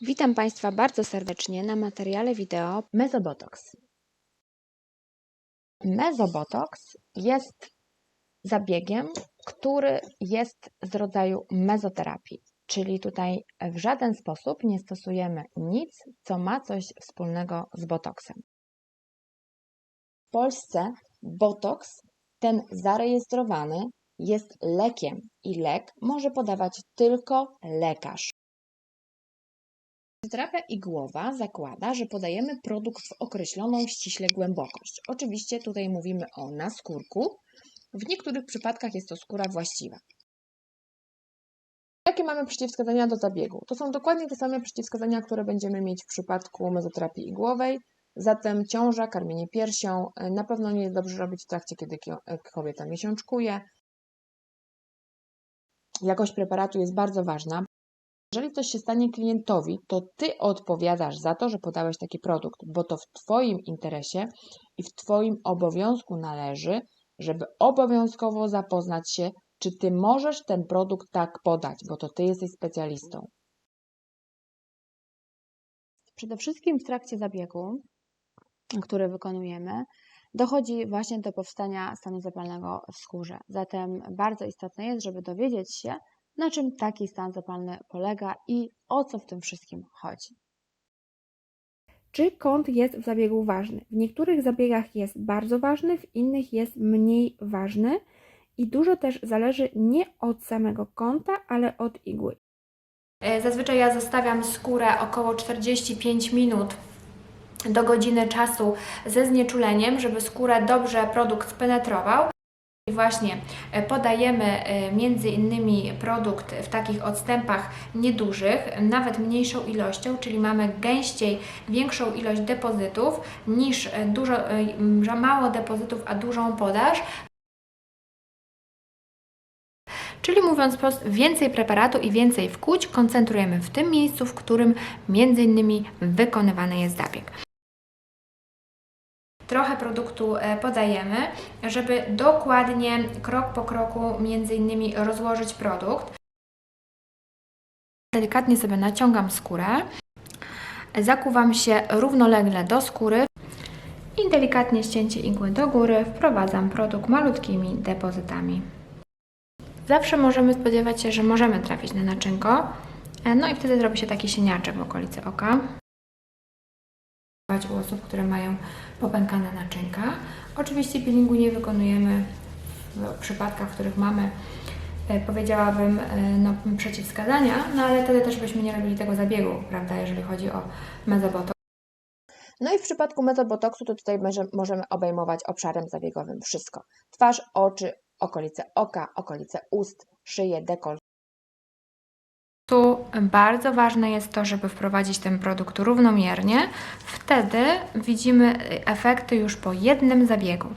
Witam Państwa bardzo serdecznie na materiale wideo Mesobotox. Mesobotox jest zabiegiem, który jest z rodzaju mezoterapii, czyli tutaj w żaden sposób nie stosujemy nic, co ma coś wspólnego z botoksem. W Polsce botoks, ten zarejestrowany, jest lekiem i lek może podawać tylko lekarz. Terapia igłowa zakłada, że podajemy produkt w określoną ściśle głębokość. Oczywiście tutaj mówimy o naskórku. W niektórych przypadkach jest to skóra właściwa. Jakie mamy przeciwwskazania do zabiegu? To są dokładnie te same przeciwwskazania, które będziemy mieć w przypadku mezoterapii igłowej. Zatem ciąża, karmienie piersią na pewno nie jest dobrze robić w trakcie, kiedy kobieta miesiączkuje. Jakość preparatu jest bardzo ważna. Jeżeli coś się stanie klientowi, to Ty odpowiadasz za to, że podałeś taki produkt, bo to w Twoim interesie i w Twoim obowiązku należy, żeby obowiązkowo zapoznać się, czy Ty możesz ten produkt tak podać, bo to Ty jesteś specjalistą. Przede wszystkim w trakcie zabiegu, który wykonujemy, dochodzi właśnie do powstania stanu zapalnego w skórze. Zatem bardzo istotne jest, żeby dowiedzieć się, na czym taki stan zapalny polega i o co w tym wszystkim chodzi. Czy kąt jest w zabiegu ważny? W niektórych zabiegach jest bardzo ważny, w innych jest mniej ważny i dużo też zależy nie od samego kąta, ale od igły. Zazwyczaj ja zostawiam skórę około 45 minut do godziny czasu ze znieczuleniem, żeby skórę dobrze produkt spenetrował. I właśnie podajemy między innymi produkt w takich odstępach niedużych, nawet mniejszą ilością, czyli mamy gęściej większą ilość depozytów niż dużo, że mało depozytów, a dużą podaż. Czyli mówiąc wprost, więcej preparatu i więcej wkłuć koncentrujemy w tym miejscu, w którym między innymi wykonywany jest zabieg trochę produktu podajemy, żeby dokładnie, krok po kroku, między innymi rozłożyć produkt. Delikatnie sobie naciągam skórę, zakuwam się równolegle do skóry i delikatnie ścięcie igły do góry wprowadzam produkt malutkimi depozytami. Zawsze możemy spodziewać się, że możemy trafić na naczynko, no i wtedy zrobi się taki sieniaczek w okolicy oka u osób, które mają popękane naczynka. Oczywiście peelingu nie wykonujemy w przypadkach, w których mamy, powiedziałabym, no, przeciwwskazania, no ale wtedy też byśmy nie robili tego zabiegu, prawda, jeżeli chodzi o mezobotoks. No i w przypadku mezobotoksu to tutaj możemy obejmować obszarem zabiegowym wszystko. Twarz, oczy, okolice oka, okolice ust, szyję, dekolt. Tu bardzo ważne jest to, żeby wprowadzić ten produkt równomiernie. Wtedy widzimy efekty już po jednym zabiegu.